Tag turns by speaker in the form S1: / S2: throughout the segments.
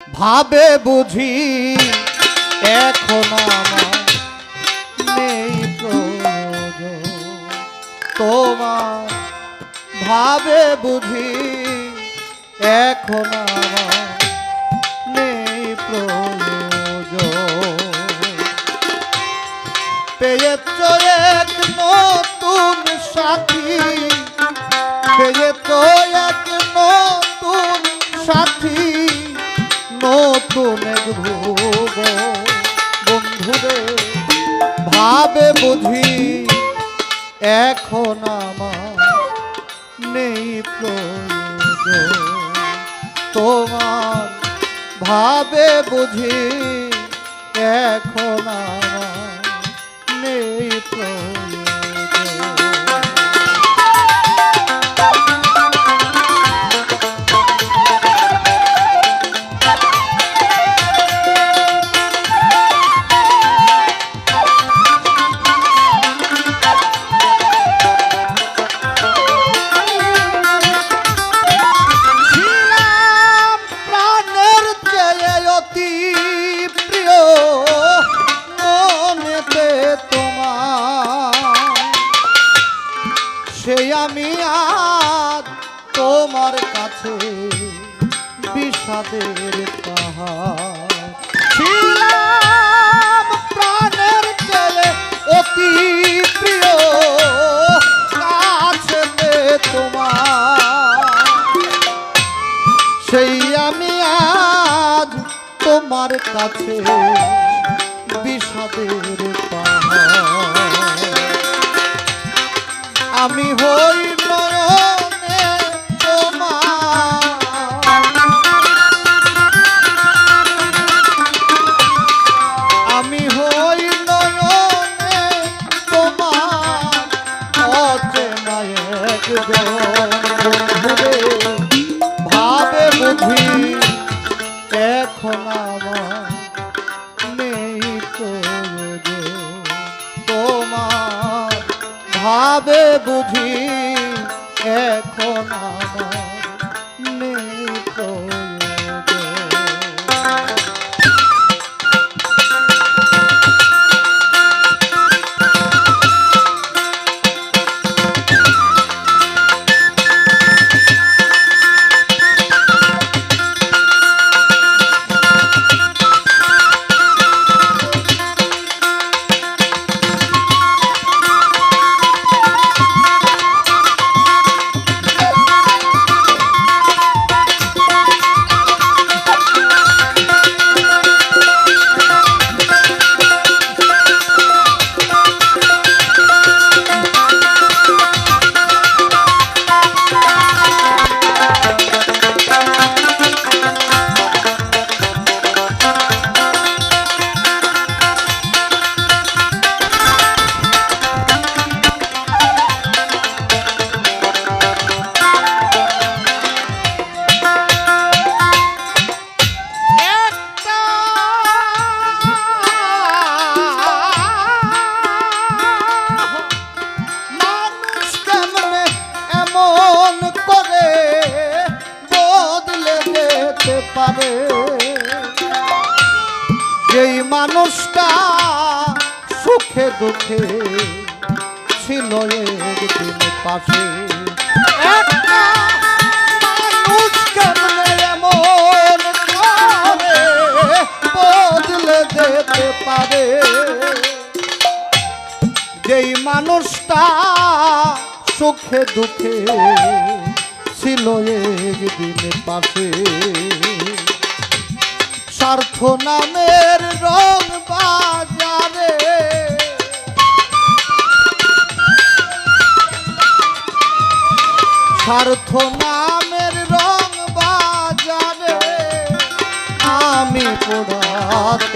S1: ভাবে বুঝি এখন নেই তোমার ভাবে বুঝি এখন নেই প্রয়োজন। পেয়েছ এক নতুন সাথী, পেয়েছ এক নতুন ভুব বন্ধুরে, ভাবে বুঝি এখন আমার নেই তোমার ভাবে বুঝি এখন আমার নেই প্রয়োজন। বিষাদের পাহাড়। প্রাণের চেয়ে অতি প্রিয়। কাছেতে তোমার। সেই আমি আজ তোমার কাছে বিষাদের পাহাড়। আমি হই ভাবে বুঝি এখন আমার মানুষটা সুখে দুঃখে ছিল একদিন পাশে। পারে? যেই মানুষটা সুখে দুঃখে ছিল একদিন পাশে। স্বার্থ নামের রং বাজারে। স্বার্থ নামের রং বাজারে। আমি পোড়াত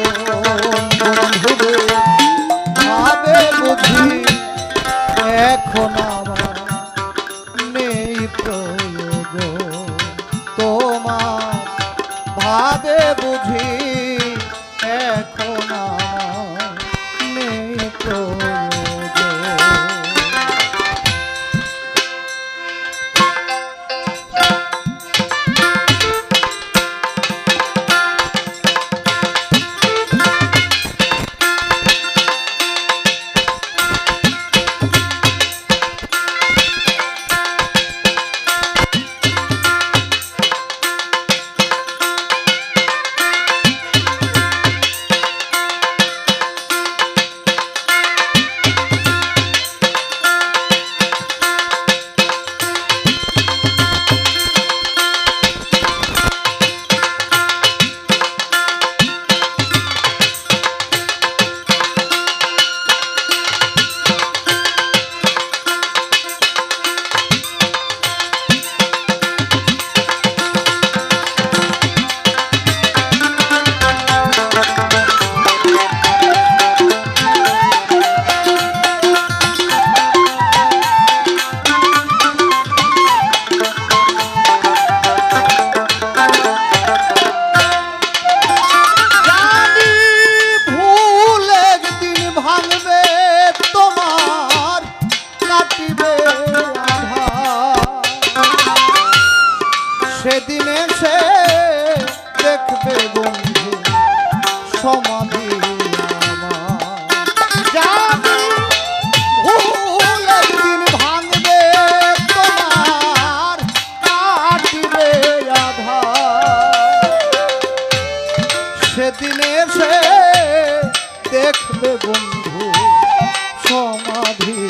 S1: সমাধি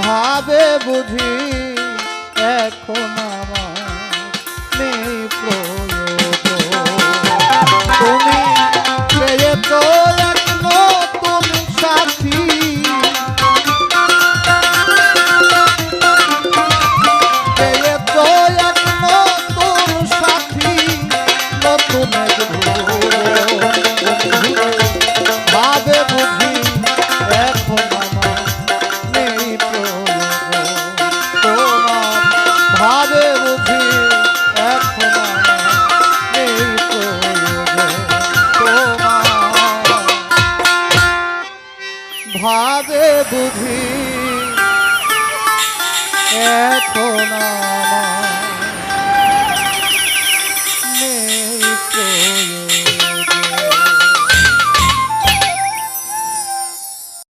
S1: ভাবে বুঝি এখন আমার ভাবে বুঝি এখন